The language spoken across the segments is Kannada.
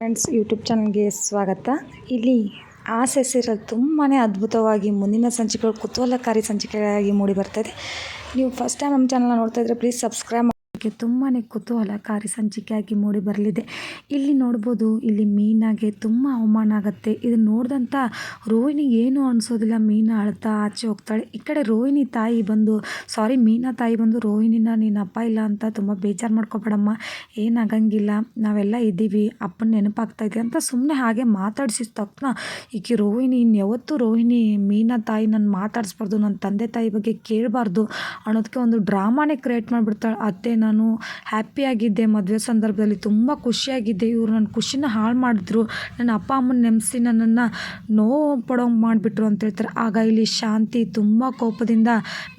ಫ್ರೆಂಡ್ಸ್ ಯೂಟ್ಯೂಬ್ ಚಾನಲ್ಗೆ ಸ್ವಾಗತ. ಇಲ್ಲಿ ಆ ಸೀರಿಯಲ್ ತುಂಬಾ ಅದ್ಭುತವಾಗಿ ಮುಂದಿನ ಸಂಚಿಕೆಗಳು, ಕುತೂಹಲಕಾರಿ ಸಂಚಿಕೆಗಳಾಗಿ ಮೂಡಿ ಬರ್ತಾಯಿದೆ ನೀವು ಫಸ್ಟ್ ಟೈಮ್ ನಮ್ಮ ಚಾನಲ್ನ ನೋಡ್ತಾ ಇದ್ರೆ ಪ್ಲೀಸ್ ಸಬ್ಸ್ಕ್ರೈಬ್ ತುಂಬಾ ಕುತೂಹಲಕಾರಿ ಸಂಚಿಕೆಯಾಗಿ ಮೂಡಿ ಬರಲಿದೆ. ಇಲ್ಲಿ ನೋಡ್ಬೋದು, ಇಲ್ಲಿ ಮೀನಾಗೆ ತುಂಬ ಅವಮಾನ ಆಗುತ್ತೆ. ಇದನ್ನ ನೋಡಿದಂಥ ರೋಹಿಣಿ ಏನು ಅನಿಸೋದಿಲ್ಲ. ಮೀನ ಅಳ್ತಾ ಆಚೆ ಹೋಗ್ತಾಳೆ. ಈ ಕಡೆ ರೋಹಿಣಿ ತಾಯಿ ಬಂದು, ಸಾರಿ, ಮೀನಾ ತಾಯಿ ಬಂದು ರೋಹಿಣಿನ ನೀನು ಅಪ್ಪ ಇಲ್ಲ ಅಂತ ತುಂಬ ಬೇಜಾರು ಮಾಡ್ಕೊಬೇಡಮ್ಮ. ಏನಾಗಂಗಿಲ್ಲ. ನಾವೆಲ್ಲ ಇದ್ದೀವಿ ಅಪ್ಪನ ನೆನಪಾಗ್ತಾ ಇದೆ. ಅಂತ ಸುಮ್ಮನೆ ಹಾಗೆ ಮಾತಾಡಿಸಿದ ತಕ್ಷಣ ಈಕೆ ರೋಹಿಣಿ ಇನ್ಯಾವತ್ತೂ ರೋಹಿಣಿ, ಮೀನಾ ತಾಯಿ ನಾನು ಮಾತಾಡಿಸ್ಬಾರ್ದು. ನನ್ನ ತಂದೆ ತಾಯಿ ಬಗ್ಗೆ ಕೇಳಬಾರ್ದು ಅನ್ನೋದಕ್ಕೆ ಒಂದು ಡ್ರಾಮಾನೇ ಕ್ರಿಯೇಟ್ ಮಾಡಿಬಿಡ್ತಾಳೆ. ಅತ್ತೆ, ನಾನು ಹ್ಯಾಪಿಯಾಗಿದ್ದೆ ಮದುವೆ ಸಂದರ್ಭದಲ್ಲಿ ತುಂಬ ಖುಷಿಯಾಗಿದ್ದೆ. ಇವರು ನನ್ನ ಖುಷಿನ ಹಾಳು ಮಾಡಿದ್ರು. ನನ್ನ ಅಪ್ಪ ಅಮ್ಮನ ನೆನೆಸಿ ನನ್ನನ್ನು ನೋವು ಪಡೋಂಗೆ ಮಾಡಿಬಿಟ್ರು ಅಂತ ಹೇಳ್ತಾರೆ. ಆಗ ಇಲ್ಲಿ ಶಾಂತಿ ತುಂಬ ಕೋಪದಿಂದ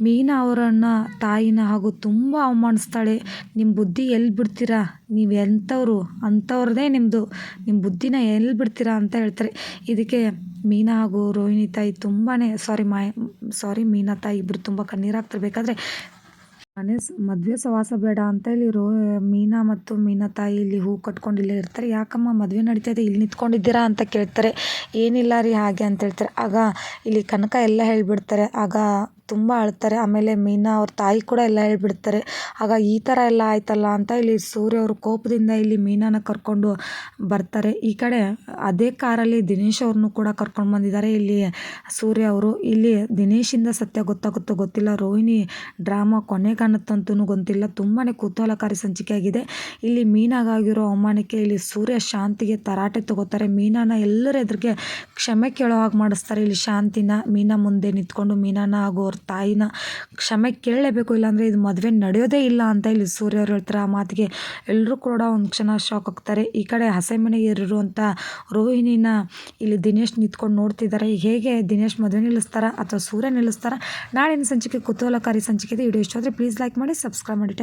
ಮೀನಾ ಅವರನ್ನು, ತಾಯಿನ ಹಾಗೂ ತುಂಬ ಅವಮಾನಿಸ್ತಾಳೆ. ನಿಮ್ಮ ಬುದ್ಧಿ ಎಲ್ಲಿ ಬಿಡ್ತೀರಾ? ನೀವು ಎಂಥವ್ರು? ಅಂಥವ್ರದ್ದೇ ನಿಮ್ಮದು ನಿಮ್ಮ ಬುದ್ಧಿನ ಎಲ್ಲಿ ಬಿಡ್ತೀರಾ ಅಂತ ಹೇಳ್ತಾರೆ. ಇದಕ್ಕೆ ಮೀನಾ ಹಾಗೂ ರೋಹಿಣಿ ತಾಯಿ ತುಂಬಾ ಸಾರಿ ಮಾ ಸಾರಿ ಮೀನಾ ತಾಯಿ ಇಬ್ಬರು ತುಂಬ ಕಣ್ಣೀರು ಹಾಕ್ತಿರ್ಬೇಕಾದ್ರೆ ಮನೆ ಮದುವೆ ಸವಾಸ ಬೇಡ ಅಂತ ಹೇಳಿ ರೋ ಮೀನಾ ಮತ್ತು ಮೀನಾ ತಾಯಿ ಇಲ್ಲಿ ಹೂ ಕಟ್ಕೊಂಡು ಇಲ್ಲೇ ಇರ್ತಾರೆ. ಯಾಕಮ್ಮ, ಮದುವೆ ನಡೀತಾ ಇದೆ ಇಲ್ಲಿ ನಿಂತ್ಕೊಂಡಿದ್ದೀರಾ ಅಂತ ಕೇಳ್ತಾರೆ. ಏನಿಲ್ಲ ರೀ ಹಾಗೆ ಅಂತ ಹೇಳ್ತಾರೆ. ಆಗ ಇಲ್ಲಿ ಕನಕ ಎಲ್ಲ ಹೇಳಿಬಿಡ್ತಾರೆ. ಆಗ ತುಂಬ ಅಳ್ತಾರೆ. ಆಮೇಲೆ ಮೀನಾ ಅವ್ರ ತಾಯಿ ಕೂಡ ಎಲ್ಲ ಹೇಳಿಬಿಡ್ತಾರೆ. ಆಗ ಈ ಥರ ಎಲ್ಲ ಆಯ್ತಲ್ಲ ಅಂತ ಇಲ್ಲಿ ಸೂರ್ಯ ಅವರು ಕೋಪದಿಂದ ಇಲ್ಲಿ ಮೀನಾನ ಕರ್ಕೊಂಡು ಬರ್ತಾರೆ. ಈ ಕಡೆ ಅದೇ ಕಾರಲ್ಲಿ ದಿನೇಶ್ ಅವ್ರನ್ನೂ ಕೂಡ ಕರ್ಕೊಂಡು ಬಂದಿದ್ದಾರೆ. ಇಲ್ಲಿ ಸೂರ್ಯ ಅವರು. ಇಲ್ಲಿ ದಿನೇಶಿಂದ ಸತ್ಯ ಗೊತ್ತಾಗುತ್ತೋ ಗೊತ್ತಿಲ್ಲ. ರೋಹಿಣಿ ಡ್ರಾಮಾ ಕೊನೆಗಾಣತ್ತಂತೂ ಗೊತ್ತಿಲ್ಲ. ತುಂಬಾ ಕುತೂಹಲಕಾರಿ ಸಂಚಿಕೆ ಆಗಿದೆ ಇಲ್ಲಿ ಮೀನಾಗಾಗಿರೋ ಅವಮಾನಕ್ಕೆ ಇಲ್ಲಿ ಸೂರ್ಯ ಶಾಂತಿಗೆ ತರಾಟೆ ತಗೋತಾರೆ. ಮೀನಾನ ಎಲ್ಲರ ಎದುರಿಗೆ ಕ್ಷಮೆ ಕೇಳೋ ಹಾಗೆ ಮಾಡಿಸ್ತಾರೆ. ಇಲ್ಲಿ ಶಾಂತಿನ ಮೀನಾ ಮುಂದೆ ನಿಂತ್ಕೊಂಡು ಮೀನಾನ ಹಾಗೂ ಅವ್ರ ತಾಯಿನ ಕ್ಷಮೆ ಕೇಳಲೇಬೇಕು. ಇಲ್ಲಾಂದರೆ ಇದು ಮದುವೆ ನಡೆಯೋದೇ ಇಲ್ಲ ಅಂತ ಇಲ್ಲಿ ಸೂರ್ಯ ಅವ್ರು ಹೇಳ್ತಾರೆ. ಆ ಮಾತಿಗೆ ಎಲ್ಲರೂ ಕೂಡ ಒಂದು ಕ್ಷಣ ಶಾಕ್ ಆಗ್ತಾರೆ. ಈ ಕಡೆ ಹಸೆ ಮನೆಗೆ ಇರುವಂಥ ರೋಹಿಣಿನ ಇಲ್ಲಿ ದಿನೇಶ್ ನಿಂತ್ಕೊಂಡು ನೋಡ್ತಿದ್ದಾರೆ. ಹೇಗೆ ದಿನೇಶ್ ಮದುವೆ ನಿಲ್ಲಿಸ್ತಾರ ಅಥವಾ ಸೂರ್ಯ ನಿಲ್ಲಿಸ್ತಾರ? ನಾಳಿನ ಸಂಚಿಕೆ ಕುತೂಹಲಕಾರಿ ಸಂಚಿಕೆ ಇದೆ. ವಿಡಿಯೋ ಇಷ್ಟ ಆದರೆ ಪ್ಲೀಸ್ ಲೈಕ್ ಮಾಡಿ ಸಬ್ಸ್ಕ್ರೈಬ್ ಮಾಡಿ.